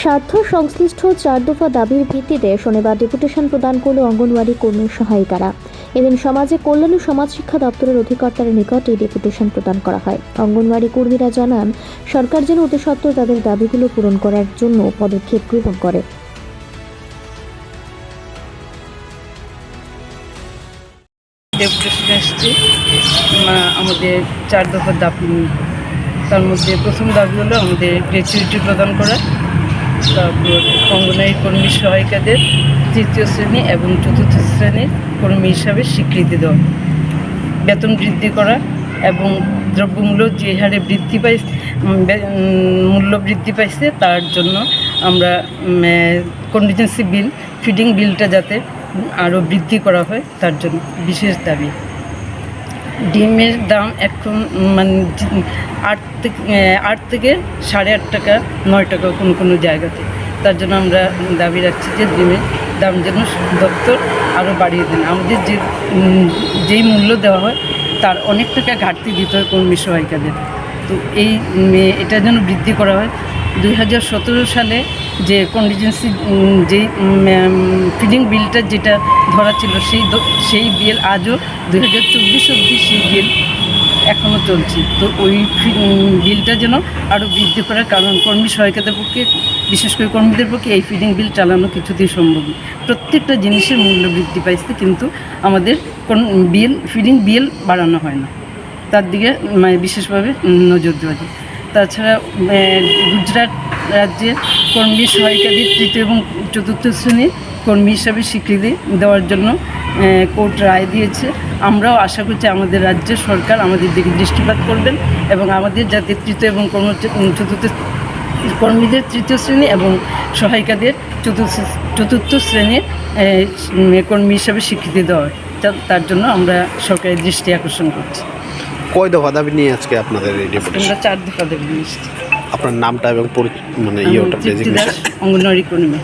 স্বার্থ সংশ্লিষ্ট চার দফা দাবির ভিত্তিতে শনিবার ডেপুটেশন প্রদান করল অঙ্গনওয়াড়ি কর্মী সহায়িকারা। এদিন সমাজে কল্যাণ ও সমাজ শিক্ষা দপ্তরের অধিকর্তার নিকট এই ডেপুটেশন প্রদান করা হয়। অঙ্গনওয়াড়ি কর্মীরা জানান, সরকার যেন অতি তাদের দাবিগুলো পূরণ করার জন্য পদক্ষেপ গ্রহণ করে। আমাদের চার দফার দাবি তার মধ্যে প্রথম দাবি হলো আমাদের গ্র্যাচুইটি প্রদান করা। তারপর অঙ্গনারী কর্মী সহায়িকাদের তৃতীয় শ্রেণি এবং চতুর্থ শ্রেণির কর্মী হিসাবে স্বীকৃতি দেওয়া। বেতন বৃদ্ধি করা এবং দ্রব্যমূল্য যে হারে বৃদ্ধি পাই মূল্য বৃদ্ধি পাইছে, তার জন্য আমরা কন্টিজেন্সি বিল ফিডিং বিলটা যাতে আরও বৃদ্ধি করা হয়, তার জন্য বিশেষ দাবি। ডিমের দাম এখন মানে আট থেকে আট থেকে সাড়ে আট টাকা, নয় টাকা কোনো কোনো জায়গাতে। তার জন্য আমরা দাবি রাখছি যে ডিমের দাম যেন দপ্তর আরও বাড়িয়ে দেন। আমাদের যে যেই মূল্য দেওয়া হয়, তার অনেক টাকা ঘাটতি দিতে হয় কর্মী সহায়িকাদের। তো এই এটা যেন বৃদ্ধি করা হয় দুই হাজার সতেরো সালে যে কন্টিজেন্সি যেই ফিডিং বিলটা যেটা ধরা ছিল, সেই সেই বিল আজও দুই হাজার চব্বিশ অবধি সেই বিল এখনও চলছে। তো ওই বিলটা যেন আরও বৃদ্ধি করার কারণ কর্মী সহায়িকাদের পক্ষে, বিশেষ করে কর্মীদের পক্ষে এই ফিডিং বিল চালানো কিছুতেই সম্ভব প্রত্যেকটা জিনিসের মূল্য বৃদ্ধি পাইছে, কিন্তু আমাদের কোন বিল ফিডিং বিল বাড়ানো হয় না। তার দিকে বিশেষভাবে নজর দেওয়া যায়। তাছাড়া গুজরাট রাজ্যে কর্মী সহায়িকাদের তৃতীয় এবং চতুর্থ শ্রেণির কর্মী হিসাবে স্বীকৃতি দেওয়ার জন্য কোর্ট রায় দিয়েছে। আমরাও আশা করছি আমাদের রাজ্যের সরকার আমাদের দিকে দৃষ্টিপাত করবেন এবং আমাদের যাতে তৃতীয় এবং কর্ম, চতুর্থ কর্মীদের তৃতীয় শ্রেণি এবং সহায়িকাদের চতুর্থ চতুর্থ শ্রেণির কর্মী হিসাবে স্বীকৃতি দেওয়া, তার জন্য আমরা সরকারের দৃষ্টি আকর্ষণ করছি। কয় দফা দাবি নিয়ে আজকে আপনাদের এই ডেপুটেশন আমরা চার দফা দাবি দেবী আপনার নামটা এবং মানে ইয়েটা ডেজিগনেশন অঙ্গনওয়াড়ি কর্মী।